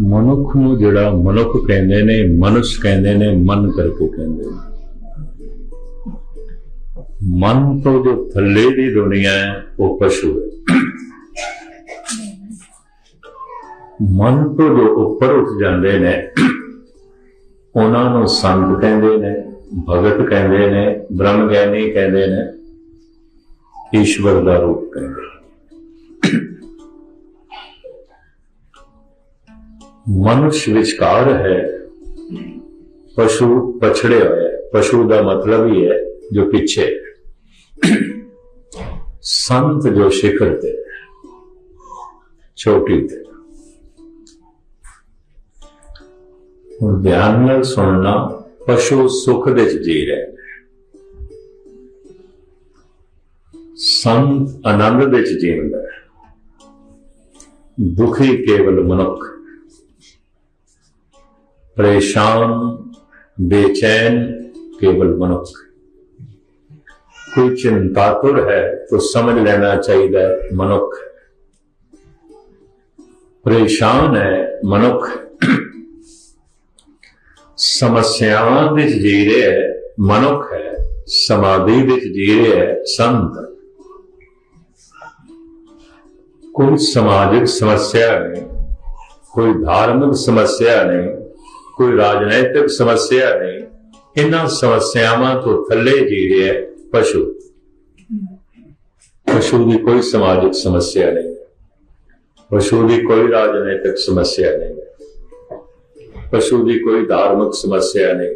ਮਨੁੱਖ ਨੂੰ ਜਿਹੜਾ ਮਨੁੱਖ ਕਹਿੰਦੇ ਨੇ ਮਨੁੱਖ ਕਹਿੰਦੇ ਨੇ, ਮਨ ਕਰਕੇ ਕਹਿੰਦੇ ਨੇ ਮਨ ਤੋਂ ਜੋ ਥੱਲੇ ਦੀ ਦੁਨੀਆ ਹੈ, ਉਹ ਪਸ਼ੂ ਹੈ ਮਨ ਤੋਂ ਜੋ ਉੱਪਰ ਉੱਠ ਜਾਂਦੇ ਨੇ, ਉਹਨਾਂ ਨੂੰ ਸੰਤ ਕਹਿੰਦੇ ਨੇ, ਭਗਤ ਕਹਿੰਦੇ ਨੇ ਬ੍ਰਹਮ ਗਿਆਨੀ ਕਹਿੰਦੇ ਨੇ, ਈਸ਼ਵਰ ਦਾ ਰੂਪ ਕਹਿੰਦੇ ਨੇ। ਮਨੁੱਖ ਵਿਚਕਾਰ ਹੈ। ਪਸ਼ੂ ਪਛੜੇ ਹੋਏ ਪਸ਼ੂ ਦਾ ਮਤਲਬ ਹੀ ਹੈ ਜੋ ਪਿੱਛੇ ਸੰਤ ਜੋ ਸਿਖਰ ਤੇ ਹੈ, ਚੋਟੀ ਤੇ। ਹੁਣ ਧਿਆਨ ਨਾਲ ਸੁਣਨਾ ਪਸ਼ੂ ਸੁਖ ਦੇ ਵਿੱਚ ਜੀ ਰਿਹਾ ਸੰਤ ਆਨੰਦ ਦੇ ਚ ਜੀਵਦਾ ਦੁਖੀ ਕੇਵਲ ਮਨੁੱਖ। ਪਰੇਸ਼ਾਨ ਬੇਚੈਨ ਕੇਵਲ ਮਨੁੱਖ ਕੋਈ ਚਿੰਤਾਤੁਰ ਹੈ तो ਸਮਝ ਲੈਣਾ ਚਾਹੀਦਾ ਹੈ ਮਨੁੱਖ ਪਰੇਸ਼ਾਨ ਹੈ ਮਨੁੱਖ ਸਮੱਸਿਆਵਾਂ ਵਿੱਚ ਜੀ ਰਿਹਾ ਹੈ ਮਨੁੱਖ ਹੈ ਸਮਾਧੀ ਵਿੱਚ ਜੀ ਰਿਹਾ ਹੈ ਸੰਤ ਕੋਈ ਸਮਾਜਿਕ ਸਮੱਸਿਆ ਨਹੀਂ ਕੋਈ ਧਾਰਮਿਕ ਸਮੱਸਿਆ ਨਹੀਂ ਕੋਈ ਰਾਜਨੀਤਿਕ ਸਮੱਸਿਆ ਨਹੀਂ। ਇਹਨਾਂ ਸਮੱਸਿਆਵਾਂ ਤੋਂ ਥੱਲੇ ਜੀ ਰਿਹਾ ਹੈ, ਪਸ਼ੂ। ਪਸ਼ੂ ਦੀ ਕੋਈ ਸਮਾਜਿਕ ਸਮੱਸਿਆ ਨਹੀਂ। ਪਸ਼ੂ ਦੀ ਕੋਈ ਰਾਜਨੀਤਿਕ ਸਮੱਸਿਆ ਨਹੀਂ। ਪਸ਼ੂ ਦੀ ਕੋਈ ਧਾਰਮਿਕ ਸਮੱਸਿਆ ਨਹੀਂ।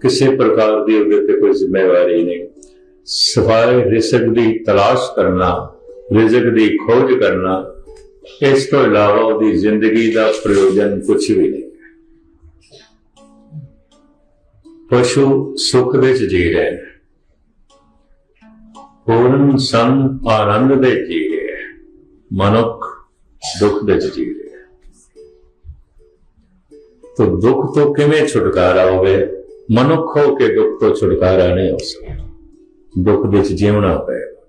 ਕਿਸੇ ਪ੍ਰਕਾਰ ਦੀ ਉਹਦੇ ਤੇ ਕੋਈ ਜ਼ਿੰਮੇਵਾਰੀ ਨਹੀਂ। ਸਫ਼ਾਈ ਰਿਸਕ ਦੀ ਤਲਾਸ਼ ਕਰਨਾ, ਰਿਜ਼ਕ ਦੀ ਖੋਜ ਕਰਨਾ ਇਸ ਤੋਂ ਇਲਾਵਾ ਉਹਦੀ ਜ਼ਿੰਦਗੀ ਦਾ ਪ੍ਰਯੋਜਨ ਕੁਝ ਵੀ ਨਹੀਂ। ਪਸ਼ੂ ਸੁਖ ਵਿੱਚ ਜੀ ਰਹੇ ਨੇ। ਪੂਰਨ ਸੰਤ ਆਨੰਦ ਦੇ ਜੀ ਰਹੇ ਮਨੁੱਖ ਦੁੱਖ ਵਿੱਚ ਜੀ ਰਹੇ ਹੈ ਤੋ ਦੁੱਖ ਤੋਂ ਕਿਵੇਂ ਛੁਟਕਾਰਾ ਹੋਵੇ, ਮਨੁੱਖ ਹੋ ਕੇ ਦੁੱਖ ਤੋਂ ਛੁਟਕਾਰਾ ਨਹੀਂ ਹੋ ਸਕਦਾ। ਦੁੱਖ ਵਿੱਚ ਜੀਵਣਾ ਪਏਗਾ।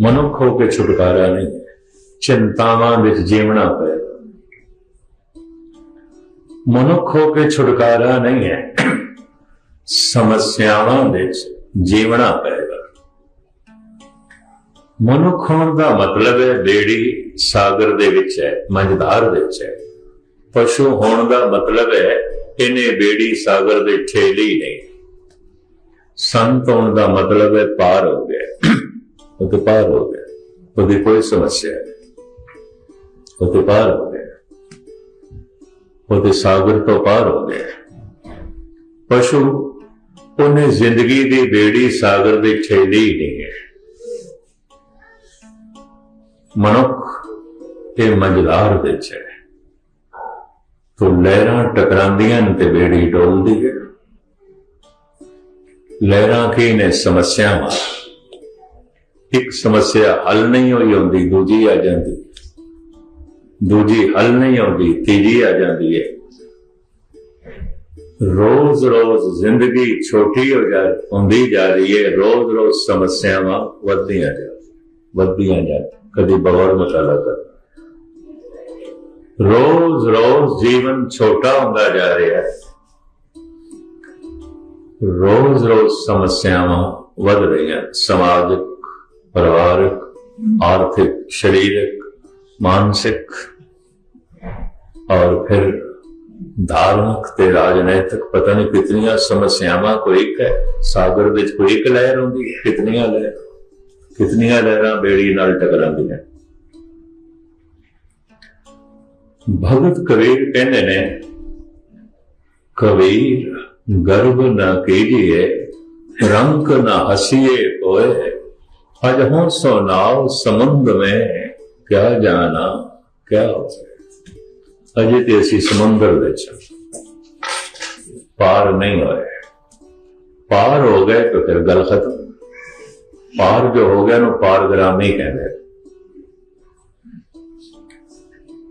ਮਨੁੱਖ ਹੋ ਕੇ ਛੁਟਕਾਰਾ ਨਹੀਂ ਹੈ ਚਿੰਤਾਵਾਂ ਵਿੱਚ ਜੀਵਣਾ ਪਏਗਾ ਮਨੁੱਖ ਹੋ ਕੇ ਛੁਟਕਾਰਾ ਨਹੀਂ ਹੈ, ਸਮੱਸਿਆਵਾਂ ਵਿੱਚ ਜੀਵਣਾ ਪਏਗਾ ਮਨੁੱਖ ਹੋਣ ਦਾ ਮਤਲਬ ਹੈ ਬੇੜੀ ਸਾਗਰ ਦੇ ਵਿੱਚ ਹੈ ਮੰਝਦਾਰ ਵਿੱਚ ਹੈ। ਪਸ਼ੂ ਹੋਣ ਦਾ ਮਤਲਬ ਹੈ ਇਹਨੇ ਬੇੜੀ ਸਾਗਰ ਦੇ ਠੇਲੀ ਨਹੀਂ। ਸੰਤ ਹੋਣ ਦਾ ਮਤਲਬ ਹੈ ਪਾਰ ਹੋ ਗਿਆ। ਉਹ ਤੇ ਪਾਰ ਹੋ ਗਿਆ। ਉਹਦੀ ਕੋਈ ਸਮੱਸਿਆ ਨਹੀਂ। ਉਹ ਤੇ ਪਾਰ ਹੋ ਗਿਆ। ਉਹਦੇ ਸਾਗਰ ਤੋਂ ਪਾਰ ਹੋ ਗਿਆ। ਪਸ਼ੂ ਉਹਨੇ ਜ਼ਿੰਦਗੀ ਦੀ ਬੇੜੀ ਸਾਗਰ ਦੀ ਠੇਲੀ ਨਹੀਂ ਹੈ। ਮਨੁੱਖ ਇਹ ਮੰਜਲਾਰ ਵਿੱਚ ਹੈ। ਤੋ ਲਹਿਰਾਂ ਟਕਰਾਂਦੀਆਂ ਨੇ ਤੇ ਬੇੜੀ ਡੋਲਦੀ ਹੈ। ਲਹਿਰਾਂ ਕੀ ਨੇ ਸਮੱਸਿਆਵਾਂ? ਇੱਕ ਸਮੱਸਿਆ ਹੱਲ ਨਹੀਂ ਹੋਈ ਹੁੰਦੀ, ਦੂਜੀ ਆ ਜਾਂਦੀ। ਦੂਜੀ ਹੱਲ ਨਹੀਂ ਹੁੰਦੀ ਤੀਜੀ ਆ ਜਾਂਦੀ ਹੈ। ਰੋਜ਼ ਰੋਜ਼ ਜ਼ਿੰਦਗੀ ਛੋਟੀ ਹੋ ਜਾ, ਹੁੰਦੀ ਜਾ ਰਹੀ ਹੈ, ਰੋਜ਼ ਰੋਜ਼ ਸਮੱਸਿਆਵਾਂ ਵੱਧਦੀਆਂ ਜਾ ਵੱਧਦੀਆਂ ਜਾ, ਕਦੀ ਬਗੌਰ ਮਤਾਲਾ ਕਰ। ਰੋਜ਼ ਰੋਜ਼ ਜੀਵਨ ਛੋਟਾ ਹੁੰਦਾ ਜਾ ਰਿਹਾ ਹੈ। ਰੋਜ਼ ਰੋਜ਼ ਸਮੱਸਿਆਵਾਂ ਵੱਧ ਰਹੀਆਂ ਸਮਾਜਿਕ ਪਰਿਵਾਰਕ, ਆਰਥਿਕ, ਸਰੀਰਕ, ਮਾਨਸਿਕ ਔਰ ਫਿਰ ਧਾਰਮਿਕ ਤੇ ਰਾਜਨੀਤਿਕ ਪਤਾ ਨਹੀਂ ਕਿਤਨੀਆਂ ਸਮੱਸਿਆਵਾਂ ਕੋਈ ਇੱਕ ਹੈ। ਸਾਗਰ ਵਿੱਚ ਕੋਈ ਇੱਕ ਲਹਿਰ ਹੁੰਦੀ ਹੈ, ਕਿਤਨੀਆਂ ਲਹਿਰ, ਕਿਤਨੀਆਂ ਲਹਿਰਾਂ ਬੇੜੀ ਨਾਲ ਟਕਰਾਉਂਦੀਆਂ। ਭਗਤ ਕਬੀਰ ਕਹਿੰਦੇ ਨੇ, ਕਬੀਰ, ਗਰਭ ਨਾ ਕੀਜੀਏ, ਰੰਗ ਨਾ ਹਸੀਏ ਹੋਏ। ਅਜ ਹੁਣ ਸੋ ਸਮੁੰਦ में ਕਿਆ ਜਾਣਾ, ਕਿਆ ਹੋਵੇ ਅਜੇ ਤੇ ਅਸੀਂ ਸਮੁੰਦਰ ਵਿੱਚ ਪਾਰ ਨਹੀਂ ਹੋਏ। ਪਾਰ ਹੋ ਗਏ ਤਾਂ ਫਿਰ ਗੱਲ ਖਤਮ। ਪਾਰ ਜੋ ਹੋ ਗਿਆ ਨੂੰ ਪਾਰਗ੍ਰਾਮੀ ਕਹਿੰਦੇ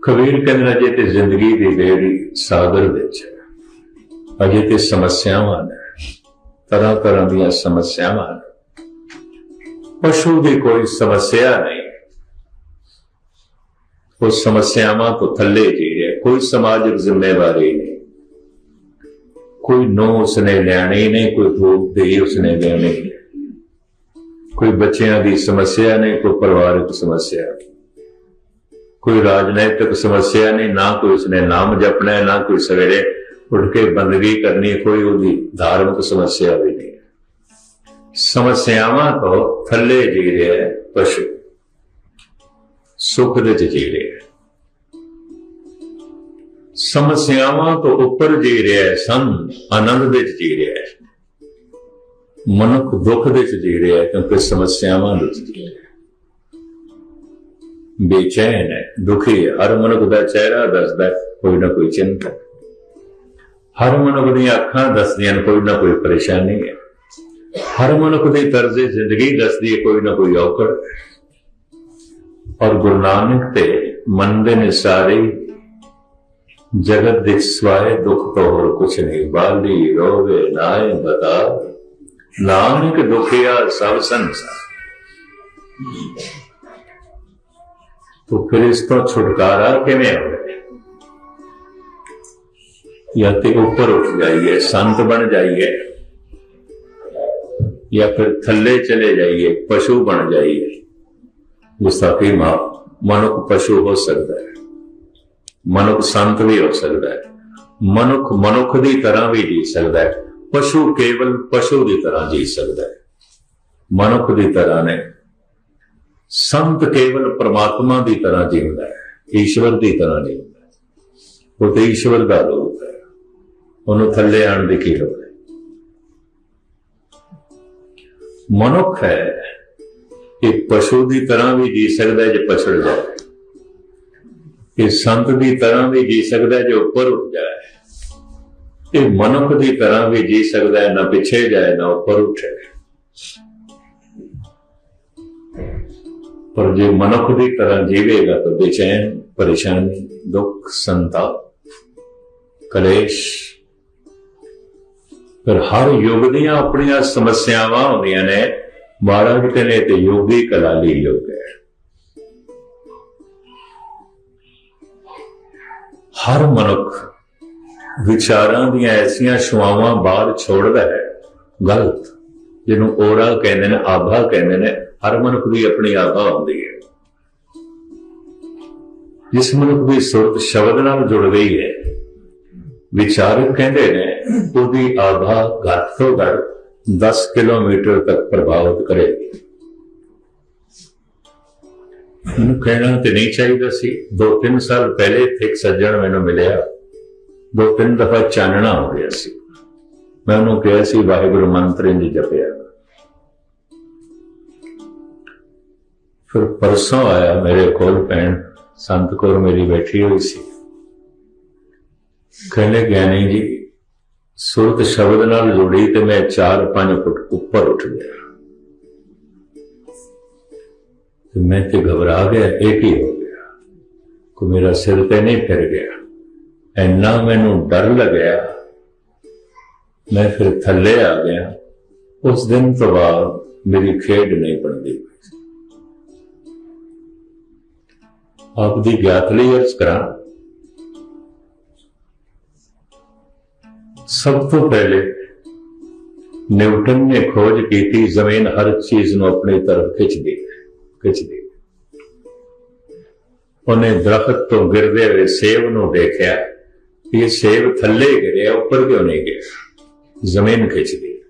ਕਬੀਰ ਕਹਿੰਦਾ ਅਜੇ ਤੇ ਜ਼ਿੰਦਗੀ ਦੀ ਬੇੜੀ ਸਾਗਰ ਵਿੱਚ ਹੈ। ਅਜੇ ਤੇ ਸਮੱਸਿਆਵਾਂ ਨੇ ਤਰ੍ਹਾਂ ਤਰ੍ਹਾਂ ਦੀਆਂ ਸਮੱਸਿਆਵਾਂ ਨੇ। ਪਸ਼ੂ ਦੀ ਕੋਈ ਸਮੱਸਿਆ ਨਹੀਂ। ਉਹ ਸਮੱਸਿਆਵਾਂ ਤੋਂ ਥੱਲੇ ਜੀ ਰਿਹਾ ਕੋਈ ਸਮਾਜਿਕ ਜ਼ਿੰਮੇਵਾਰੀ ਨਹੀਂ। ਕੋਈ ਨੋ ਉਸਨੇ ਲੈਣੀ ਨਹੀਂ, ਕੋਈ ਭੋਗ ਦੇ ਉਸਨੇ ਦੇਣੀ ਕੋਈ ਬੱਚਿਆਂ ਦੀ ਸਮੱਸਿਆ ਨਹੀਂ, ਕੋਈ ਪਰਿਵਾਰਕ ਸਮੱਸਿਆ ਕੋਈ ਰਾਜਨੀਤਿਕ ਸਮੱਸਿਆ ਨਹੀਂ, ਨਾ ਕੋਈ ਉਸਨੇ ਨਾਮ ਜਪਣਾ, ਨਾ ਕੋਈ ਸਵੇਰੇ ਉੱਠ ਕੇ ਬੰਦਗੀ ਕਰਨੀ, ਕੋਈ ਉਹਦੀ ਧਾਰਮਿਕ ਸਮੱਸਿਆ ਵੀ ਨਹੀਂ। ਸਮੱਸਿਆਵਾਂ ਤੋਂ ਥੱਲੇ ਜੀ ਰਿਹਾ ਹੈ ਪਸ਼ੂ। ਸੁਖ ਦੇ ਚ ਜੀ ਰਿਹਾ ਹੈ। ਸਮੱਸਿਆਵਾਂ ਤੋਂ ਉੱਪਰ ਜੀ ਰਿਹਾ ਹੈ ਸੰਤ ਆਨੰਦ ਦੇ ਚ ਜੀ ਰਿਹਾ ਹੈ। ਮਨੁੱਖ ਦੁੱਖ ਦੇ ਚ ਜੀ ਰਿਹਾ ਹੈ ਕਿਉਂਕਿ ਸਮੱਸਿਆਵਾਂ ਵਿੱਚ ਜੀ ਰਿਹਾ ਹੈ। ਬੇਚੈਨ ਹੈ, ਦੁਖੀ ਹੈ। ਹਰ ਮਨੁੱਖ ਦਾ ਚਿਹਰਾ ਦੱਸਦਾ ਕੋਈ ਨਾ ਕੋਈ ਚਿੰਤਾ। ਹਰ ਮਨੁੱਖ ਦੀਆਂ ਅੱਖਾਂ ਦੱਸਦੀਆਂ ਨੇ, ਕੋਈ ਨਾ ਕੋਈ ਪਰੇਸ਼ਾਨੀ ਹੈ। ਹਰ ਮਨੁੱਖ ਦੇ ਤਰਜ਼ੇ ਜ਼ਿੰਦਗੀ ਦੱਸਦੀ ਹੈ ਕੋਈ ਨਾ ਕੋਈ ਔਕੜ। ਔਰ ਗੁਰੂ ਨਾਨਕ ਤੇ ਮੰਨਦੇ ਨੇ ਸਾਰੇ, ਜਗਤ ਦੇ ਸਵਾਏ ਦੁੱਖ ਤੋਂ ਹੋਰ ਕੁਛ ਨਹੀਂ। ਬਾਲੀ ਰੋਵੇ, ਨਾਏ ਬਤਾ, ਨਾਨਕ ਦੁਖਿਆ ਸਭ ਸੰਸਾਰ। ਤੋ ਫਿਰ ਇਸ ਤੋਂ ਛੁਟਕਾਰਾ ਕਿਵੇਂ ਹੋਵੇ? ਜਾਂ ਤੇ ਉੱਪਰ ਉੱਠ ਜਾਈਏ, ਸੰਤ ਬਣ ਜਾਈਏ। ਜਾਂ ਫਿਰ ਥੱਲੇ ਚਲੇ ਜਾਈਏ, ਪਸ਼ੂ ਬਣ ਜਾਈਏ। ਗੁਸਤਾਖੀ ਮਾ ਮਨੁੱਖ ਪਸ਼ੂ ਹੋ ਸਕਦਾ ਹੈ। ਮਨੁੱਖ ਸੰਤ ਵੀ ਹੋ ਸਕਦਾ ਹੈ। ਮਨੁੱਖ ਮਨੁੱਖ ਦੀ ਤਰ੍ਹਾਂ ਵੀ ਜੀ ਸਕਦਾ ਹੈ। ਪਸ਼ੂ ਕੇਵਲ ਪਸ਼ੂ ਦੀ ਤਰ੍ਹਾਂ ਜੀ ਸਕਦਾ ਹੈ। ਮਨੁੱਖ ਦੀ ਤਰ੍ਹਾਂ ਨੇ ਸੰਤ ਕੇਵਲ ਪ੍ਰਮਾਤਮਾ ਦੀ ਤਰ੍ਹਾਂ ਜੀਉਂਦਾ ਹੈ। ਈਸ਼ਵਰ ਦੀ ਤਰ੍ਹਾਂ ਨਹੀਂ ਹੁੰਦਾ ਉਹ ਤੇ ਈਸ਼ਵਰ ਦਾ ਰੂਪ ਹੈ। ਉਹਨੂੰ ਥੱਲੇ ਆਣ ਦੀ ਕੀ ਲੋੜ ਹੈ? ਮਨੁੱਖ ਹੈ। ਇਹ ਪਸ਼ੂ ਦੀ ਤਰ੍ਹਾਂ ਵੀ ਜੀ ਸਕਦਾ ਜੇ ਪਛੜ ਜਾਏ ਇਹ ਸੰਤ ਦੀ ਤਰ੍ਹਾਂ ਵੀ ਜੀ ਸਕਦਾ ਹੈ ਜੇ ਉੱਪਰ ਉੱਠ ਜਾਏ। ਇਹ ਮਨੁੱਖ ਦੀ ਤਰ੍ਹਾਂ ਵੀ ਜੀ ਸਕਦਾ ਹੈ, ਨਾ ਪਿੱਛੇ ਜਾਏ, ਨਾ ਉੱਪਰ ਉੱਠੇ। ਪਰ ਜੇ ਮਨੁੱਖ ਦੀ ਤਰ੍ਹਾਂ ਜੀਵੇਗਾ ਤਾਂ ਬੇਚੈਨ, ਪਰੇਸ਼ਾਨੀ, ਦੁੱਖ, ਸੰਤਾਪ, ਕਲੇਸ਼ ਪਰ ਹਰ ਯੁੱਗ ਦੀਆਂ ਆਪਣੀਆਂ ਸਮੱਸਿਆਵਾਂ ਹੁੰਦੀਆਂ ਨੇ। ਮਹਾਰਾਜ ਕਹਿੰਦੇ ਤੇ ਯੋਗੀ ਕਲਾਲੀ ਯੁੱਗ ਹੈ। ਹਰ ਮਨੁੱਖ ਵਿਚਾਰਾਂ ਦੀਆਂ ਐਸੀਆਂ ਸ਼ੁਆਵਾਂ ਬਾਹਰ ਛੋੜਦਾ ਹੈ। ਗਲਤ, ਜਿਹਨੂੰ ਔਰਾ ਕਹਿੰਦੇ ਨੇ, ਆਭਾ ਕਹਿੰਦੇ ਨੇ, ਹਰ ਮਨੁੱਖ ਦੀ ਆਪਣੀ ਆਭਾ ਹੁੰਦੀ ਹੈ। ਜਿਸ ਮਨੁੱਖ ਦੀ ਸੁਰਤ ਸ਼ਬਦ ਨਾਲ ਜੁੜ ਗਈ ਹੈ ਵਿਚਾਰਕ ਕਹਿੰਦੇ ਨੇ, ਉਹਦੀ ਆਭਾ ਘੱਟ ਤੋਂ ਘੱਟ 10 ਕਿਲੋਮੀਟਰ ਤੱਕ ਪ੍ਰਭਾਵਿਤ ਕਰੇਗੀ। ਮੈਨੂੰ ਕਹਿਣਾ ਤੇ ਨਹੀਂ ਚਾਹੀਦਾ ਸੀ। ਦੋ ਤਿੰਨ ਸਾਲ ਪਹਿਲੇ ਇੱਥੇ ਇੱਕ ਸੱਜਣ ਮੈਨੂੰ ਮਿਲਿਆ। ਦੋ ਤਿੰਨ ਦਫਾ ਚਾਨਣਾ ਹੋ ਗਿਆ ਸੀ। ਮੈਂ ਉਹਨੂੰ ਕਿਹਾ ਸੀ, ਵਾਹਿਗੁਰੂ ਮੰਤਰ ਇੰਜ ਜਪਿਆ। ਫਿਰ ਪਰਸੋਂ ਆਇਆ ਮੇਰੇ ਕੋਲ ਭੈਣ, ਸੰਤ ਕੋਲ ਮੇਰੀ ਬੈਠੀ ਹੋਈ ਸੀ। ਕਹਿੰਦੇ ਗਿਆਨੀ ਜੀ, ਸੁਰਤ ਸ਼ਬਦ ਨਾਲ ਜੁੜੀ ਤੇ ਮੈਂ 4-5 ਫੁੱਟ ਉੱਪਰ ਉੱਠ ਗਿਆ। ਤੇ ਮੈਂ ਤੇ ਘਬਰਾ ਗਿਆ, ਇਹ ਕੀ ਹੋ ਗਿਆ? ਕੋ ਮੇਰਾ ਸਿਰ ਤੇ ਨਹੀਂ ਫਿਰ ਗਿਆ। ਐਨਾ ਮੈਨੂੰ ਡਰ ਲੱਗਿਆ। ਮੈਂ ਫਿਰ ਥੱਲੇ ਆ ਗਿਆ। ਉਸ ਦਿਨ ਤੋਂ ਬਾਅਦ ਮੇਰੀ ਖੇਡ ਨਹੀਂ ਬਣਦੀ। ਆਪ ਦੀ ਗਿਆਤ ਲਈ ਅਰਜ਼ ਕਰਾਂ। ਸਭ ਤੋਂ ਪਹਿਲੇ ਨਿਊਟਨ ਨੇ ਖੋਜ ਕੀਤੀ, ਜ਼ਮੀਨ ਹਰ ਚੀਜ਼ ਨੂੰ ਆਪਣੀ ਤਰਫ ਖਿੱਚਦੀ ਹੈ ਖਿੱਚਦੀ। ਉਹਨੇ ਦਰਖਤ ਤੋਂ ਗਿਰਦੇ ਹੋਏ ਸੇਬ ਨੂੰ ਦੇਖਿਆ ਕਿ ਇਹ ਸੇਬ ਥੱਲੇ ਗਿਰਿਆ, ਉੱਪਰ ਕਿਉਂ ਨਹੀਂ ਗਿਆ? ਜ਼ਮੀਨ ਖਿੱਚਦੀ।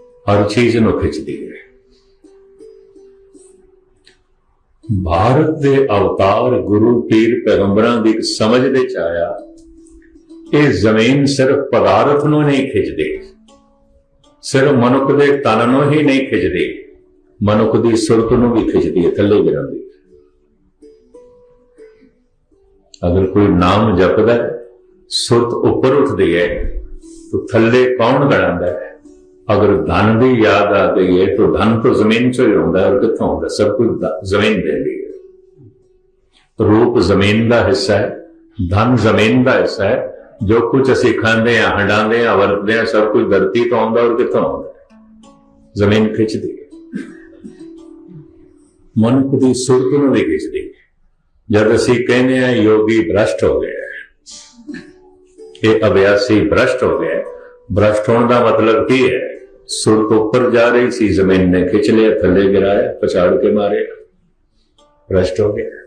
ਹਰ ਚੀਜ਼ ਨੂੰ ਖਿੱਚਦੀ। ਹੈ ਭਾਰਤ ਦੇ ਅਵਤਾਰ ਗੁਰੂ ਪੀਰ ਪੈਗੰਬਰਾਂ ਦੀ ਇੱਕ ਸਮਝ ਦੇ ਚ ਆਇਆ ਇਹ ਜ਼ਮੀਨ ਸਿਰਫ ਪਦਾਰਥ ਨੂੰ ਨਹੀਂ ਖਿੱਚਦੀ, ਸਿਰਫ ਮਨੁੱਖ ਦੇ ਤਨ ਨੂੰ ਹੀ ਨਹੀਂ ਖਿੱਚਦੀ, ਮਨੁੱਖ ਦੀ ਸੁਰਤ ਨੂੰ ਵੀ ਖਿੱਚਦੀ ਹੈ, ਥੱਲੇ ਗਿਰਾਉਂਦੀ ਦੀ ਅਗਰ ਕੋਈ ਨਾਮ ਜਪਦਾ ਸੁਰਤ ਉੱਪਰ ਉੱਠਦੀ ਹੈ, ਤਾਂ ਥੱਲੇ ਕੌਣ ਗੜਾਂਦਾ ਹੈ? ਅਗਰ ਧਨ ਦੀ ਯਾਦ ਆ ਗਈ ਹੈ, ਤਾਂ ਧਨ ਤਾਂ ਜ਼ਮੀਨ ਚੋਂ ਹੀ ਹੁੰਦਾ ਹੈ, ਔਰ ਕਿੱਥੋਂ ਹੁੰਦਾ ਸਭ ਕੁਝ ਜ਼ਮੀਨ ਦੇ ਲਈ ਰੂਪ ਜ਼ਮੀਨ ਦਾ ਹਿੱਸਾ ਹੈ, ਧਨ ਜ਼ਮੀਨ ਦਾ ਹਿੱਸਾ ਹੈ ਜੋ ਕੁਝ ਅਸੀਂ ਖਾਂਦੇ ਆ ਹੰਡਾਉਂਦੇ ਆ ਵਰਤਦੇ ਆ ਸਭ ਕੁਝ ਧਰਤੀ ਤੋਂ ਆਉਂਦਾ ਔਰ ਕਿੱਥੋਂ ਆਉਂਦਾ ਜ਼ਮੀਨ ਖਿੱਚਦੀ ਹੈ। ਮਨੁੱਖ ਦੀ ਸੁਰਤ ਨੂੰ ਵੀ ਖਿੱਚਦੀ ਜਦ ਅਸੀਂ ਕਹਿੰਦੇ ਆ ਯੋਗੀ ਭ੍ਰਸ਼ਟ ਹੋ ਗਿਆ ਇਹ ਅਭਿਆਸੀ ਭ੍ਰਸ਼ਟ ਹੋ ਗਿਆ ਭ੍ਰਸ਼ਟ ਹੋਣ ਦਾ ਮਤਲਬ ਕੀ ਹੈ? ਸੁਰਤ ਉੱਪਰ ਜਾ ਰਹੀ ਸੀ, ਜ਼ਮੀਨ ਨੇ ਖਿੱਚ ਲਿਆ, ਥੱਲੇ ਗਿਰਾਇਆ, ਪਛਾੜ ਕੇ ਮਾਰਿਆ। ਭ੍ਰਸ਼ਟ ਹੋ ਗਿਆ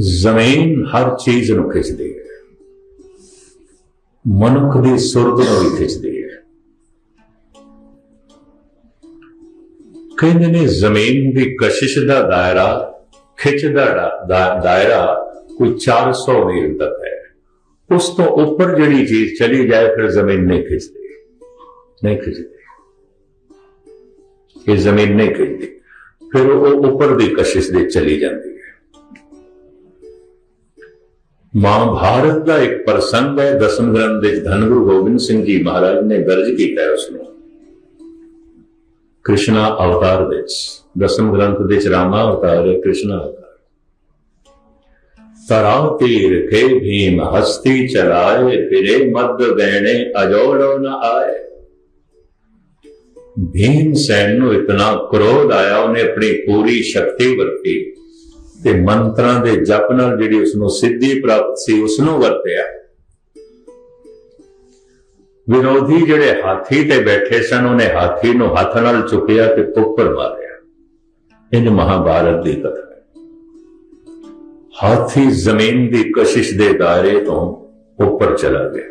ਜ਼ਮੀਨ ਹਰ ਚੀਜ਼ ਨੂੰ ਖਿੱਚਦੀ ਹੈ। ਮਨੁੱਖ ਦੀ ਸੁਰਤ ਨੂੰ ਵੀ ਖਿੱਚਦੀ ਹੈ। ਕਹਿੰਦੇ ਨੇ ਜ਼ਮੀਨ ਦੀ ਕਸ਼ਿਸ਼ ਦਾ ਦਾਇਰਾ, ਖਿੱਚ ਦਾ ਦਾਇਰਾ ਕੋਈ 400 ਮੀਲ ਤੱਕ ਹੈ। ਉਸ ਤੋਂ ਉੱਪਰ ਜਿਹੜੀ ਚੀਜ਼ ਚਲੀ ਜਾਏ, ਫਿਰ ਜ਼ਮੀਨ ਨਹੀਂ ਖਿੱਚਦੀ। ਨਹੀਂ ਖਿੱਚਦੀ। ਇਹ ਜ਼ਮੀਨ ਨਹੀਂ ਖਿੱਚਦੀ। ਫਿਰ ਉਹ ਉੱਪਰ ਦੀ ਕਸ਼ਿਸ਼ ਦੇ ਚਲੀ ਜਾਂਦੀ। ਹੈ ਮਹਾਭਾਰਤ ਦਾ ਇੱਕ ਪ੍ਰਸੰਗ ਹੈ, ਦਸਮ ਗ੍ਰੰਥ ਦੇ ਧੰਨ ਗੁਰੂ ਗੋਬਿੰਦ ਸਿੰਘ ਜੀ ਮਹਾਰਾਜ ਨੇ ਦਰਜ ਕੀਤਾ ਹੈ ਉਸ ਨੂੰ ਕ੍ਰਿਸ਼ਨਾ ਅਵਤਾਰ ਵਿੱਚ, ਦਸਮ ਗ੍ਰੰਥ ਦੇ ਵਿੱਚ ਰਾਮਾ ਅਵਤਾਰ ਹੈ, ਕ੍ਰਿਸ਼ਨਾ ਅਵਤਾਰ। ਤਰਾ ਤੀਰ ਕੇ ਭੀਮ ਹਸਤੀ ਚਲਾਏ, ਫਿਰੇ ਮਦ ਗਹਿਣੇ ਅਜੋਲੋ ਨ ਆਏ। ਭੀਮ ਸੈਨ ਨੂੰ ਇਤਨਾ ਕ੍ਰੋਧ ਆਇਆ, ਉਹਨੇ ਆਪਣੀ ਪੂਰੀ ਸ਼ਕਤੀ ਵਰਤੀ। ਤੇ ਮੰਤਰਾਂ ਦੇ ਜਪ ਨਾਲ ਜਿਹੜੀ ਉਸ ਨੂੰ ਸਿੱਧੀ ਪ੍ਰਾਪਤ ਸੀ ਉਸ ਨੂੰ ਵਰਤਿਆ। ਵਿਰੋਧੀ ਜਿਹੜੇ ਹਾਥੀ ਤੇ ਬੈਠੇ ਸਨ, ਉਹਨੇ ਹਾਥੀ ਨੂੰ ਹੱਥ ਨਾਲ ਚੁੱਕਿਆ ਤੇ ਉੱਪਰ ਮਾਰਿਆ। ਇਹ ਮਹਾਭਾਰਤ ਦੀ ਕਥਾ ਹੈ। ਹਾਥੀ ਜ਼ਮੀਨ ਦੀ ਕਸ਼ਿਸ਼ ਦੇ ਦਾਇਰੇ ਤੋਂ ਉੱਪਰ ਚਲਾ ਗਿਆ।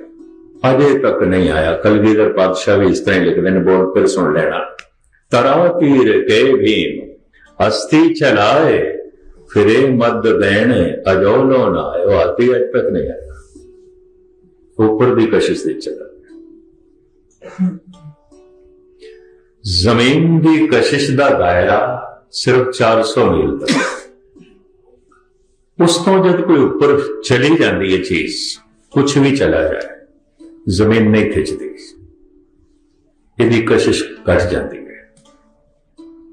ਅਜੇ ਤੱਕ ਨਹੀਂ ਆਇਆ। ਕਲਗੀਧਰ ਪਾਤਸ਼ਾਹ ਵੀ ਇਸ ਤਰ੍ਹਾਂ ਹੀ ਲਿਖਦੇ ਨੇ, ਬੋਲ ਫਿਰ ਸੁਣ ਲੈਣਾ। ਤਰਾ ਤੀਰ ਕੇ ਭੀਮ, ਹਸਤੀ ਚਲਾਏ ਫਿਰੇ ਮਦ ਦੇਣ ਅਜੋਲੋ ਨਾ ਆਇਓ ਹਾਥੀ ਅਜ ਤੱਕ ਨਹੀਂ ਆਇਆ। ਉੱਪਰ ਦੀ ਕਸ਼ਿਸ਼ ਦੇ ਚਲਾ ਜ਼ਮੀਨ ਦੀ ਕਸ਼ਿਸ਼ ਦਾ ਦਾਇਰਾ ਸਿਰਫ 400 ਮੀਲ ਤੱਕ। ਉਸ ਤੋਂ ਜਦ ਕੋਈ ਉੱਪਰ ਚਲੀ ਜਾਂਦੀ ਹੈ ਚੀਜ਼ ਕੁਝ ਵੀ ਚਲਾ ਜਾਏ, ਜ਼ਮੀਨ ਨਹੀਂ ਖਿੱਚਦੀ। ਇਹਦੀ ਕਸ਼ਿਸ਼ ਘਟ ਜਾਂਦੀ ਹੈ।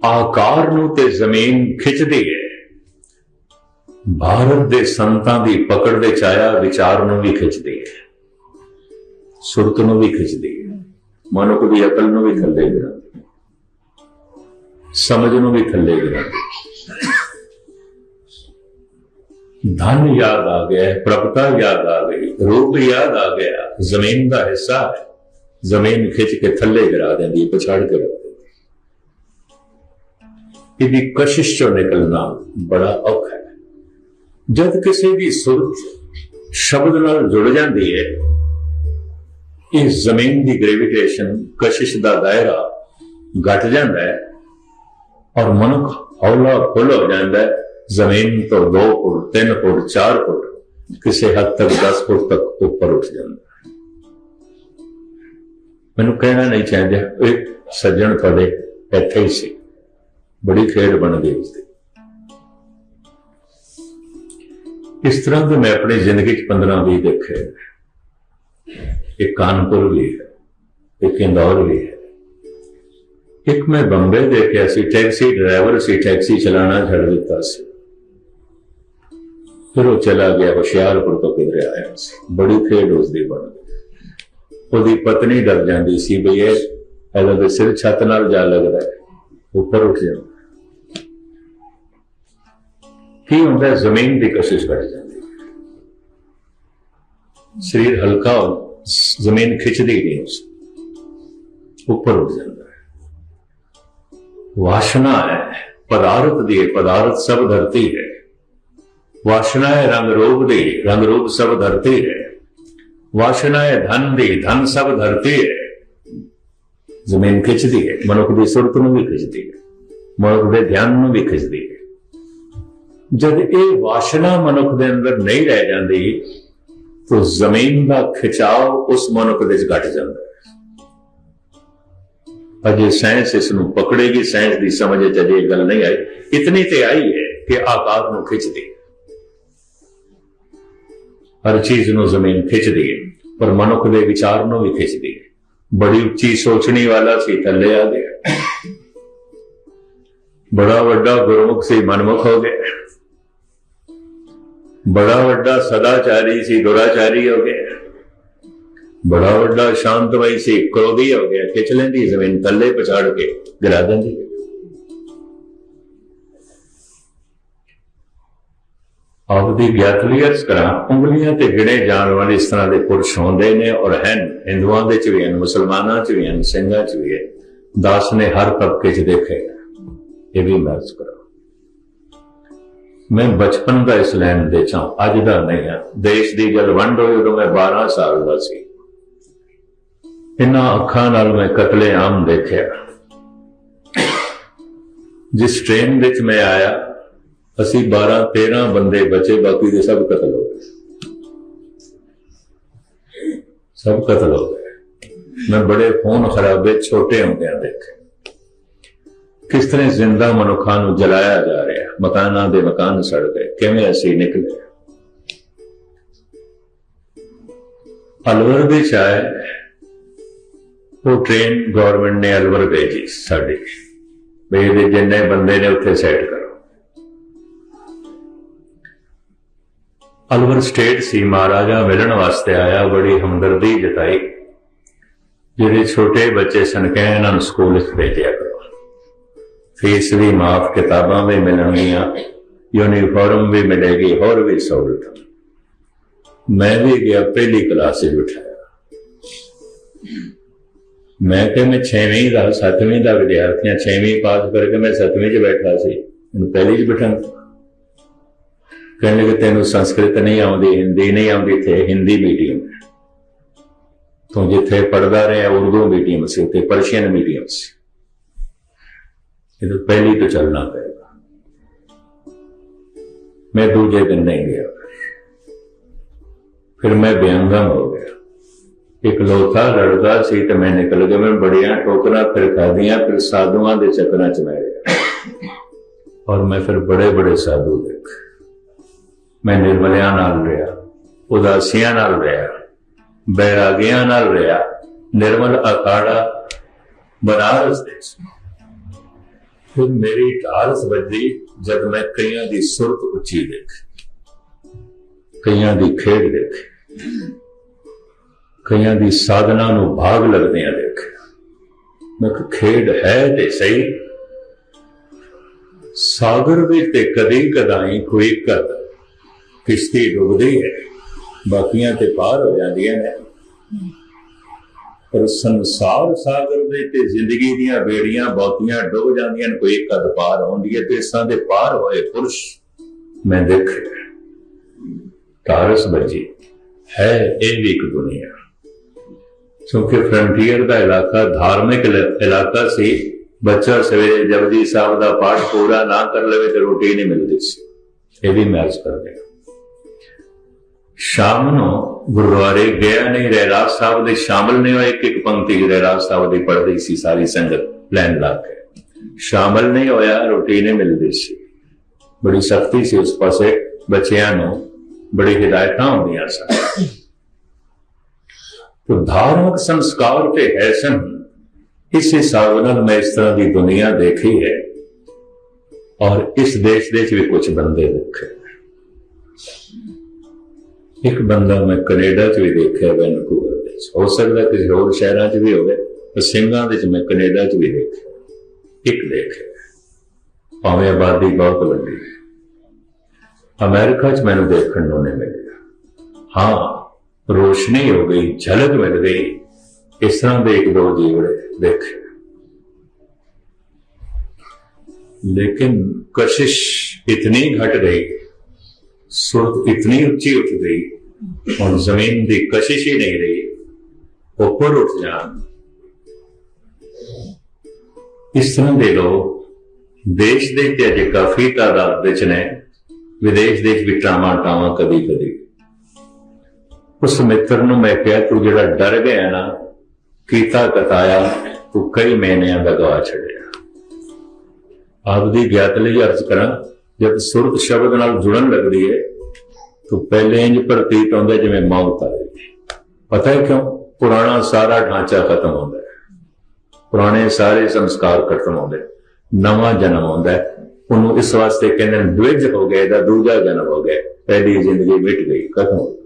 ਆਕਾਰ ਨੂੰ ਤੇ ਜ਼ਮੀਨ ਖਿੱਚਦੀ ਹੈ। ਭਾਰਤ ਦੇ ਸੰਤਾਂ ਦੀ ਪਕੜ ਵਿੱਚ ਆਇਆ, ਵਿਚਾਰ ਨੂੰ ਵੀ ਖਿੱਚਦੀ ਹੈ। ਸੁਰਤ ਨੂੰ ਵੀ ਖਿੱਚਦੀ ਹੈ। ਮਨੁੱਖ ਦੀ ਅਕਲ ਨੂੰ ਵੀ ਥੱਲੇ ਗਿਰਾਉਂਦੀ ਸਮਝ ਨੂੰ ਵੀ ਥੱਲੇ ਗਿਰਾਉਂਦੀ ਹੈ ਧਨ ਯਾਦ ਆ ਗਿਆ, ਪ੍ਰਭਤਾ ਯਾਦ ਆ ਗਈ, ਰੂਪ ਯਾਦ ਆ ਗਿਆ। ਜ਼ਮੀਨ ਦਾ ਹਿੱਸਾ ਹੈ। ਜ਼ਮੀਨ ਖਿੱਚ ਕੇ ਥੱਲੇ ਗਿਰਾ ਦਿੰਦੀ ਹੈ, ਪਛਾੜ ਕੇ ਰੱਖ ਦਿੰਦੀ ਇਹਦੀ ਕਸ਼ਿਸ਼ ਚੋਂ ਨਿਕਲਣਾ ਬੜਾ ਔਖਾ ਹੈ। ਜਦ ਕਿਸੇ ਦੀ ਸੁਰਤ ਸ਼ਬਦ ਨਾਲ ਜੁੜ ਜਾਂਦੀ ਹੈ, ਇਹ ਜ਼ਮੀਨ ਦੀ ਗ੍ਰੈਵਿਟੇਸ਼ਨ ਕਸ਼ਿਸ਼ ਦਾ ਦਾਇਰਾ ਘਟ ਜਾਂਦਾ ਹੈ ਔਰ ਮਨੁੱਖ ਹੌਲਾ ਫੁੱਲ ਹੋ ਜਾਂਦਾ ਹੈ। ਜ਼ਮੀਨ ਤੋਂ 2 ਫੁੱਟ 3 ਫੁੱਟ 4 ਫੁੱਟ, ਕਿਸੇ ਹੱਦ ਤੱਕ 10 ਫੁੱਟ ਤੱਕ ਉੱਪਰ ਉੱਠ ਜਾਂਦਾ ਮੈਨੂੰ ਕਹਿਣਾ ਨਹੀਂ ਚਾਹੀਦਾ ਇੱਕ ਸੱਜਣ ਤੁਹਾਡੇ ਇੱਥੇ ਹੀ ਸੀ। ਬੜੀ ਖੇਡ ਬਣ ਗਈ ਉਸਦੀ। ਇਸ ਤਰ੍ਹਾਂ ਦੇ ਮੈਂ ਆਪਣੀ ਜ਼ਿੰਦਗੀ 'ਚ 15 20 ਦੇਖੇ ਇੱਕ ਕਾਨਪੁਰ ਵੀ ਹੈ ਇੱਕ ਇੰਦੌਰ ਵੀ ਹੈ। ਇੱਕ ਮੈਂ ਬੰਬੇ ਦੇਖਿਆ ਸੀ, ਟੈਕਸੀ ਡਰਾਈਵਰ ਸੀ, ਟੈਕਸੀ ਚਲਾਣਾ ਛੱਡ ਦਿੱਤਾ ਸੀ। ਫਿਰ ਉਹ ਚਲਾ ਗਿਆ, ਹੁਸ਼ਿਆਰਪੁਰ ਤੋਂ ਕਿਧਰੇ ਆਇਆ ਸੀ। ਬੜੀ ਖੇਡ ਉਸ ਦੀ ਬਣ ਉਹਦੀ ਪਤਨੀ ਡਰ ਜਾਂਦੀ ਸੀ ਬਈ ਇਹ ਇਹਦਾ ਦੇ ਸਿਰ ਛੱਤ ਨਾਲ ਜਾ ਲੱਗਦਾ ਉੱਪਰ ਉੱਠ ਜਾਂਦਾ। ਕੀ ਹੁੰਦਾ ਹੈ? ਜ਼ਮੀਨ ਦੀ ਕਸ਼ਿਸ਼ ਕਰ ਜਾਂਦੀ ਹੈ ਸਰੀਰ ਹਲਕਾ ਹੋ ਜ਼ਮੀਨ ਖਿੱਚਦੀ ਨਹੀਂ ਉਸ ਉੱਪਰ ਉੱਠ ਜਾਂਦਾ ਹੈ ਵਾਸ਼ਨਾ ਹੈ ਪਦਾਰਥ ਦੀ ਹੈ, ਪਦਾਰਥ ਸਭ ਧਰਤੀ ਹੈ ਵਾਸ਼ਨਾ ਹੈ ਰੰਗ ਰੂਪ ਦੀ ਰੰਗ ਰੂਪ ਸਭ ਧਰਤੀ ਹੈ ਵਾਸ਼ਨਾ ਹੈ ਧਨ ਦੀ ਧਨ ਸਭ ਧਰਤੀ ਹੈ ਜ਼ਮੀਨ ਖਿੱਚਦੀ ਹੈ ਮਨੁੱਖ ਦੀ ਸੁਰਤ ਨੂੰ ਵੀ ਖਿੱਚਦੀ ਹੈ ਮਨੁੱਖ ਦੇ ਧਿਆਨ ਨੂੰ ਵੀ ਖਿੱਚਦੀ ਹੈ ਜਦ ਇਹ ਵਾਸ਼ਨਾ ਮਨੁੱਖ ਦੇ ਅੰਦਰ ਨਹੀਂ ਰਹਿ ਜਾਂਦੀ, ਤਾਂ ਜ਼ਮੀਨ ਦਾ ਖਿਚਾਵ ਉਸ ਮਨੁੱਖ ਦੇ ਵਿੱਚ ਘਟ ਜਾਂਦਾ। ਅਜੇ ਸਾਇੰਸ ਇਸ ਨੂੰ ਪਕੜੇਗੀ ਸਾਇੰਸ ਦੀ ਸਮਝ ਚ ਅਜੇ ਇਹ ਗੱਲ ਨਹੀਂ ਆਈ। ਇਤਨੀ ਤੇ ਆਈ ਹੈ ਕਿ ਆਕਾਰ ਨੂੰ ਖਿੱਚਦੀ। ਹਰ ਚੀਜ਼ ਨੂੰ ਜ਼ਮੀਨ ਖਿੱਚਦੀ ਹੈ, ਪਰ ਮਨੁੱਖ ਦੇ ਵਿਚਾਰ ਨੂੰ ਵੀ ਖਿੱਚਦੀ ਹੈ। ਬੜੀ ਉੱਚੀ ਸੋਚਣੀ ਵਾਲਾ ਸੀ, ਥੱਲੇ ਆ ਗਿਆ। ਬੜਾ ਵੱਡਾ ਗੁਰਮੁਖ ਸੀ, ਮਨਮੁਖ ਹੋ ਗਿਆ। ਬੜਾ ਵੱਡਾ ਸਦਾਚਾਰੀ ਸੀ, ਦੁਰਾਚਾਰੀ ਹੋ ਗਿਆ। ਬੜਾ ਵੱਡਾ ਸ਼ਾਂਤਮਈ ਸੀ, ਕ੍ਰੋਧੀ ਹੋ ਗਿਆ। ਖਿੱਚ ਲੈਂਦੀ ਜ਼ਮੀਨ ਥੱਲੇ ਪਛਾੜ ਕੇ, ਗਿਰਾ ਦਿੰਦੀ। ਆਪਦੀ ਗਿਆਤ ਲਈ ਕਰਾਂ, ਉਂਗਲੀਆਂ ਤੇ ਗਿਣੇ ਜਾਣ ਵਾਲੇ ਇਸ ਤਰ੍ਹਾਂ ਦੇ ਪੁਰਸ਼ ਹੁੰਦੇ ਨੇ ਔਰ ਹਨ। ਹਿੰਦੂਆਂ ਦੇ ਚ ਵੀ ਹਨ, ਮੁਸਲਮਾਨਾਂ ਚ ਵੀ ਹਨ, ਸਿੰਘਾਂ ਚ ਵੀ ਹੈ ਦਾਸ ਨੇ ਹਰ ਤਬਕੇ ਚ ਦੇਖੇ। ਇਹ ਵੀ ਮਰਜ਼ ਕਰਾਂ। ਮੈਂ ਬਚਪਨ ਦਾ ਇਸ ਲੈਣ ਦੇ ਚਾਂ ਅੱਜ ਦਾ ਨਹੀਂ ਹੈ। ਦੇਸ਼ ਦੀ ਜਦ ਵੰਡ ਹੋਈ ਉਦੋਂ ਮੈਂ 12 ਸਾਲ ਦਾ ਸੀ। ਇਹਨਾਂ ਅੱਖਾਂ ਨਾਲ ਮੈਂ ਕਤਲੇ ਆਮ ਦੇਖਿਆ। ਜਿਸ ਟ੍ਰੇਨ ਵਿੱਚ ਮੈਂ ਆਇਆ, ਅਸੀਂ 12 13 ਬੰਦੇ ਬਚੇ, ਬਾਕੀ ਦੇ ਸਭ ਕਤਲ ਹੋ ਗਏ। ਸਭ ਕਤਲ ਹੋ ਗਏ। ਮੈਂ ਬੜੇ ਫੋਨ ਖਰਾਬੇ ਛੋਟੇ ਹੁੰਦਿਆਂ ਦੇਖੇ। ਕਿਸ ਤਰ੍ਹਾਂ ਜ਼ਿੰਦਾ ਮਨੁੱਖਾਂ ਨੂੰ ਜਲਾਇਆ ਜਾ ਰਿਹਾ? ਮਕਾਨਾਂ ਦੇ ਮਕਾਨ ਸੜ ਗਏ। ਕਿਵੇਂ ਅਸੀਂ ਨਿਕਲੇ? ਅਲਵਰ ਦੇ ਚਾਏ ਉਹ ਟ੍ਰੇਨ ਗਵਰਨਮੈਂਟ ਨੇ ਅਲਵਰ ਭੇਜੀ ਸਾਡੇ। ਵੀ ਇਹਦੇ ਜਿੰਨੇ ਬੰਦੇ ਨੇ ਉੱਥੇ ਸੈੱਟ ਕਰੋ। ਅਲਵਰ ਸਟੇਟ ਸੀ, ਮਹਾਰਾਜਾ ਮਿਲਣ ਵਾਸਤੇ ਆਇਆ, ਬੜੀ ਹਮਦਰਦੀ ਜਤਾਈ। ਜਿਹੜੇ ਛੋਟੇ ਬੱਚੇ ਸਨ, ਕਹੇ ਇਹਨਾਂ ਨੂੰ ਸਕੂਲ ਵਿੱਚ ਭੇਜਿਆ ਕਰੋ। ਫੀਸ ਵੀ ਮਾਫ ਕਿਤਾਬਾਂ ਵੀ ਮਿਲਣਗੀਆਂ ਯੂਨੀਫਾਰਮ ਵੀ ਮਿਲੇਗੀ, ਹੋਰ ਵੀ ਸਹੂਲਤ। ਮੈਂ ਵੀ ਗਿਆ, ਪਹਿਲੀ ਕਲਾਸ ਵਿੱਚ ਬਿਠਾਇਆ। ਮੈਂ ਕਿ ਮੈਂ 6ਵੀਂ ਦਾ 7ਵੀਂ ਦਾ ਵਿਦਿਆਰਥੀ ਹਾਂ 6ਵੀਂ ਪਾਸ ਕਰਕੇ ਮੈਂ 7ਵੀਂ 'ਚ ਬੈਠਾ ਸੀ ਹੁਣ ਪਹਿਲੀ 'ਚ ਬਿਠਾ ਕਹਿੰਦੇ ਕਿ ਤੈਨੂੰ ਸੰਸਕ੍ਰਿਤ ਨਹੀਂ ਆਉਂਦੀ, ਹਿੰਦੀ ਨਹੀਂ ਆਉਂਦੀ ਤੇ ਹਿੰਦੀ ਮੀਡੀਅਮ ਤੂੰ ਜਿੱਥੇ ਪੜਦਾ ਰਿਹਾ, ਉਰਦੂ ਮੀਡੀਅਮ ਸੀ ਤੇ ਪਰਸ਼ੀਅਨ ਮੀਡੀਅਮ ਸੀ। ਇਹ ਤਾਂ ਪਹਿਲੀ ਤੋਂ ਚੱਲਣਾ ਪਏਗਾ। ਮੈਂ ਦੂਜੇ ਦਿਨ ਨਹੀਂ ਗਿਆ। ਫਿਰ ਮੈਂ ਬੇਅੰਗਮ ਹੋ ਗਿਆ। ਇੱਕ ਲੋਥਾ ਲੜਦਾ ਸੀ ਤੇ ਮੈਂ ਨਿਕਲ ਗਿਆ। ਮੈਂ ਬੜੀਆਂ ਠੋਕਰਾਂ, ਫਿਰ ਖਾਦੀਆਂ ਫਿਰ ਸਾਧੂਆਂ ਦੇ ਚੱਕਰਾਂ ਚ ਮੈਂ ਰਿਹਾ। ਔਰ ਮੈਂ ਫਿਰ ਬੜੇ ਬੜੇ ਸਾਧੂ ਦੇਖੇ। ਮੈਂ ਨਿਰਮਲਿਆਂ ਨਾਲ ਰਿਹਾ, ਉਦਾਸੀਆਂ ਨਾਲ ਰਿਹਾ, ਬੈਰਾਗੀਆਂ ਨਾਲ ਰਿਹਾ, ਨਿਰਮਲ ਅਖਾੜਾ ਬਨਾਰਸ ਦੇ ਫਿਰ ਮੇਰੀ ਢਾਰਸ ਵੱਜੀ ਜਦ ਮੈਂ ਕਈਆਂ ਦੀ ਸੁਰਤ ਉੱਚੀ ਦੇਖੀ। ਕਈਆਂ ਦੀ ਖੇਡ ਦੇਖੀ। ਕਈਆਂ ਦੀ ਸਾਧਨਾ ਨੂੰ ਭਾਗ ਲੱਗਦਿਆਂ ਦੇਖਿਆ ਮੈਂ ਕਿ ਖੇਡ ਹੈ ਤੇ ਸਹੀ। ਸਾਗਰ ਵਿੱਚ ਤੇ ਕਦੇ ਕਦਾਈ ਕੋਈ ਕਦ ਕਿਸ਼ਤੀ ਡੁੱਬਦੀ ਹੈ। ਬਾਕੀਆਂ ਤੇ ਪਾਰ ਹੋ ਜਾਂਦੀਆਂ ਨੇ। ਪਰ ਸੰਸਾਰ ਸਾਗਰ ਦੇ ਤੇ ਜ਼ਿੰਦਗੀ ਦੀਆਂ ਬੇੜੀਆਂ ਬਹੁਤੀਆਂ ਡੁੱਬ ਜਾਂਦੀਆਂ ਨੇ, ਕੋਈ ਕਦ ਪਾਰ ਹੁੰਦੀ ਹੈ ਤੇ ਇਸਾਂ ਦੇ ਪਾਰ ਹੋਏ ਪੁਰਸ਼ ਮੈਂ ਦੇਖਿਆ ਤਾਰਸ ਬੱਜੀ ਹੈ ਇਹ ਵੀ ਇੱਕ ਦੁਨੀਆ। ਕਿਉਂਕਿ ਫਰੰਟੀਅਰ ਦਾ ਇਲਾਕਾ ਧਾਰਮਿਕ ਇਲਾਕਾ ਸੀ, ਬੱਚਾ ਸਵੇਰੇ ਜਪਜੀ ਸਾਹਿਬ ਦਾ ਪਾਠ ਪੂਰਾ ਨਾ ਕਰ ਲਵੇ ਤੇ ਰੋਟੀ ਨਹੀਂ ਮਿਲਦੀ ਸੀ। ਇਹ ਵੀ ਮੈਂ ਅਰਜ਼ ਕਰਦੇ ਹਾਂ। ਸ਼ਾਮ ਨੂੰ ਗੁਰਦੁਆਰੇ ਗਿਆ ਨਹੀਂ ਰਹਿਰਾਜ ਸਾਹਿਬ ਦੇ ਸ਼ਾਮਲ ਨੇ ਹੋਏ, ਇੱਕ ਇੱਕ ਪੰਕਤੀ ਰਹਿਰਾਜ ਸਾਹਿਬ ਦੀ ਪੜ੍ਹਦੀ ਸੀ, ਸਾਰੀ ਸੰਗਤ ਲੈਣ ਲਾ ਕੇ ਸ਼ਾਮਲ ਨਹੀਂ ਹੋਇਆ, ਰੋਟੀ ਨਹੀਂ ਮਿਲਦੀ ਸੀ। ਬੜੀ ਸਖਤੀ ਸੀ ਉਸ ਪਾਸੇ, ਬੱਚਿਆਂ ਨੂੰ ਬੜੀ ਹਿਦਾਇਤਾਂ ਹੁੰਦੀਆਂ ਸਨ। ਤੋ ਧਾਰਮਿਕ ਸੰਸਕਾਰ ਤੇ ਹੈ ਸਨ। ਇਸ ਹਿਸਾਬ ਨਾਲ ਮੈਂ ਇਸ ਤਰ੍ਹਾਂ ਦੀ ਦੁਨੀਆ ਦੇਖੀ ਹੈ ਔਰ ਇਸ ਦੇਸ਼ ਦੇ ਵਿੱਚ ਵੀ ਕੁਝ ਬੰਦੇ ਦੇਖੇ। ਇੱਕ ਬੰਦਾ ਮੈਂ ਕੈਨੇਡਾ 'ਚ ਵੀ ਦੇਖਿਆ, ਵੈਨਕੂਵਰ ਵਿੱਚ। ਹੋ ਸਕਦਾ ਕਿਸੇ ਹੋਰ ਸ਼ਹਿਰਾਂ 'ਚ ਵੀ ਹੋਵੇ, ਪਰ ਸਿੰਘਾਂ ਵਿੱਚ ਮੈਂ ਕੈਨੇਡਾ 'ਚ ਵੀ ਦੇਖਿਆ। ਇੱਕ ਦੇਖਿਆ। ਭਾਵੇਂ ਆਬਾਦੀ ਬਹੁਤ ਵੱਡੀ ਹੈ। ਅਮਰੀਕਾ 'ਚ ਮੈਨੂੰ ਦੇਖਣ ਨੂੰ ਨਹੀਂ ਮਿਲਿਆ। ਹਾਂ, ਰੋਸ਼ਨੀ ਹੋ ਗਈ, ਝਲਕ ਮਿਲ ਗਈ। ਇਸ ਤਰ੍ਹਾਂ ਦੇ ਇੱਕ ਦੋ ਜੀਵੜੇ ਦੇਖੇ। ਲੇਕਿਨ ਕਸ਼ਿਸ਼ ਇਤਨੀ ਘਟ ਗਈ सुरत इतनी ऊंची उठ गई और जमीन की कशिश ही नहीं रही ऊपर उठ जान ਇਸ ਤਰ੍ਹਾਂ ਦੇ ਲੋਕ ਦੇਸ਼ ਦੇ ਤੇ ਅਜੇ ਕਾਫੀ ਤਾਦਾਦ ਵਿੱਚ ਨੇ ਵਿਦੇਸ਼ ਦੇ ਵਿੱਚ ਵੀ ਟਾਵਾਂ ਟਾਵਾਂ ਕਦੀ ਕਦੀ ਉਸ ਮਿੱਤਰ ਨੂੰ ਮੈਂ ਕਿਹਾ ਤੂੰ ਜਿਹੜਾ ਡਰ ਗਿਆ ਨਾ ਕੀਤਾ ਕਤਾਇਆ ਤੂੰ ਕਈ ਮਹੀਨਿਆਂ ਦਾ ਗਵਾ ਛੱਡਿਆ ਆਪਦੀ ਗਿਆਤ ਲਈ ਅਰਜ਼ ਕਰਾਂ ਜਦ ਸੁਰਤ ਸ਼ਬਦ ਨਾਲ ਜੁੜਨ ਲੱਗਦੀ ਹੈ, ਤਾਂ ਪਹਿਲੇ ਇੰਜ ਪ੍ਰਤੀਤ ਹੁੰਦਾ ਜਿਵੇਂ ਮੌਤ ਆ ਗਈ ਪਤਾ ਹੈ ਕਿਉਂ? ਪੁਰਾਣਾ ਸਾਰਾ ਢਾਂਚਾ ਖਤਮ ਹੁੰਦਾ ਹੈ। ਪੁਰਾਣੇ ਸਾਰੇ ਸੰਸਕਾਰ ਖਤਮ ਹੁੰਦੇ ਨਵਾਂ ਜਨਮ ਆਉਂਦਾ ਉਹਨੂੰ ਇਸ ਵਾਸਤੇ ਕਹਿੰਦੇ ਨੇ ਦਵਿਜ ਹੋ ਗਿਆ, ਇਹਦਾ ਦੂਜਾ ਜਨਮ ਹੋ ਗਿਆ। ਪਹਿਲੀ ਜ਼ਿੰਦਗੀ ਮਿਟ ਗਈ, ਖਤਮ ਹੋ ਗਈ।